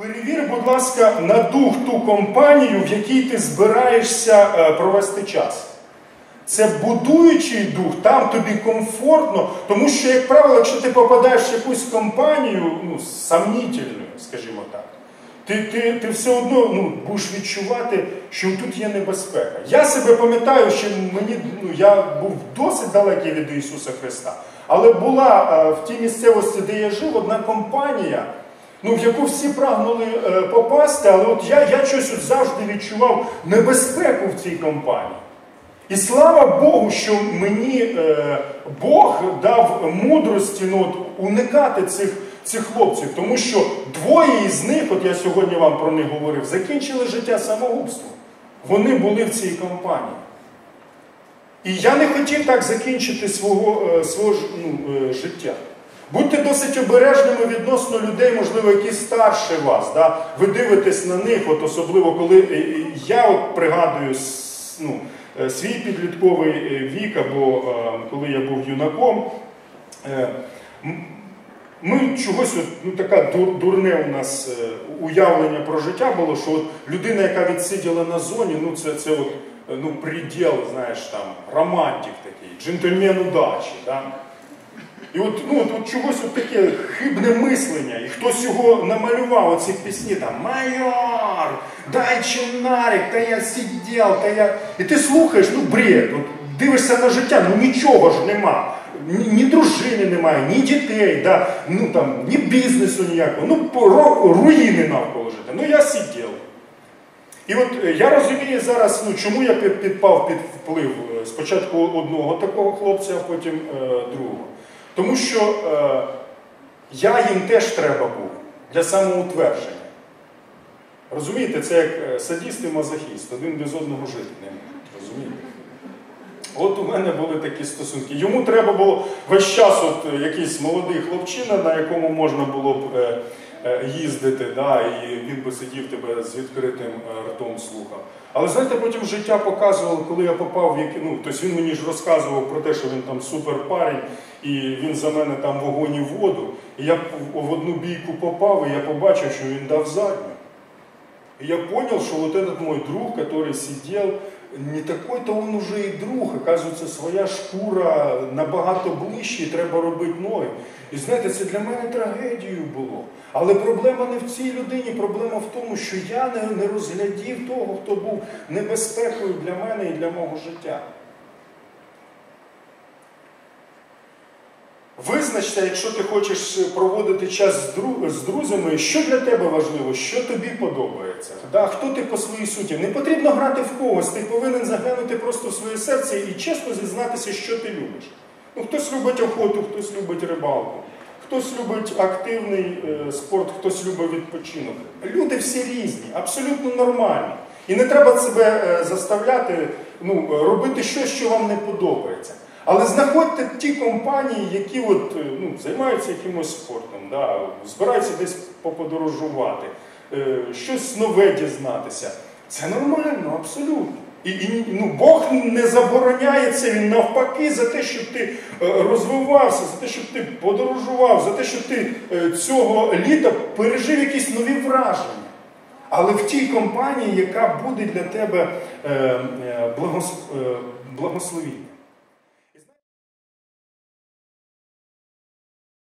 Перевір, будь ласка, на дух ту компанію, в якій ти збираєшся е, провести час. Це будуючий дух, там тобі комфортно, тому що, як правило, якщо ти попадаєш в якусь компанію, ну, сомнітельну, скажімо так, ти ти, ти все одно ну, будеш відчувати, що тут є небезпека. Я себе пам'ятаю, що мені ну, я був досить далекий від Ісуса Христа, але була е, в тій місцевості, де я жив, одна компанія ну, в яку всі прагнули е, попасти, але от я я щось от завжди відчував небезпеку в цій компанії. І слава Богу, що мені е, Бог дав мудрості ну, от, уникати цих цих хлопців, тому що двоє із них, от я сьогодні вам про них говорив, закінчили життя самогубством. Вони були в цій компанії. І я не хотів так закінчити свого е, свого ну, е, життя. Будьте досить обережними відносно людей, можливо, які старше вас. Да? Ви дивитесь на них, от особливо коли е, е, я от пригадую ну, е, свій підлітковий вік, або коли я був юнаком. Ми чогось, от, ну така дурне у нас уявлення про життя було, що от людина, яка відсиділа на зоні, ну це це от, ну, приділ, знаєш, там, романтик такий, джентльмен удачі. Да? І от ну, от, чогось от таке хибне мислення. І хтось його намалював, оці пісні там Майор, дай чинарик, та я сидів, та я. І ти слухаєш, ну бред, от, дивишся на життя, ну нічого ж нема. Ні, ні дружини немає, ні дітей, да, ну, там, ні бізнесу ніякого, ну руїни навколо життя. Ну я сидів. І от е, я розумію зараз, ну чому я підпав під вплив е, спочатку одного такого хлопця, а потім е, другого. Тому що е, я їм теж треба був для самоутвердження. Розумієте, це як е, садіст і мазохіст, один без одного жити не. Розумієте? От у мене були такі стосунки. Йому треба було весь час от якийсь молодий хлопчина, на якому можна було б е, їздити, да, і він би сидів тебе з відкритим е, ртом слухав. Але знаєте, потім життя показувало, коли я попав в які... ну, тобто він мені ж розказував про те, що він там супер парень, і він за мене там вогонь і воду. І я в одну бійку попав, і я побачив, що він дав задню. И я понял, что вот этот мой друг, который сидел, не такой-то він уже і друг, оказується, своя шкура набагато ближче, треба робити ноги. І знаєте, це для мене трагедією було. Але проблема не в цій людині, проблема в тому, що я не, не розглядів того, хто був небезпекою для мене і для мого життя. Визначте, якщо ти хочеш проводити час з друзями, що для тебе важливо, що тобі подобається, да, хто ти по своїй суті. Не потрібно грати в когось, ти повинен заглянути просто в своє серце і чесно зізнатися, що ти любиш. Ну, Хтось любить охоту, хтось любить рибалку, хтось любить активний е, спорт, хтось любить відпочинок. Люди всі різні, абсолютно нормальні. І не треба себе е, заставляти ну, робити щось, що вам не подобається. Але знаходьте ті компанії, які от, е, ну, займаються якимось спортом, да, збираються десь поподорожувати, е, щось нове дізнатися. Це нормально, абсолютно. І, і ну, Бог не забороняє це, він навпаки, за те, щоб ти е, розвивався, за те, щоб ти подорожував, за те, щоб ти цього літа пережив якісь нові враження. Але в тій компанії, яка буде для тебе благословіння.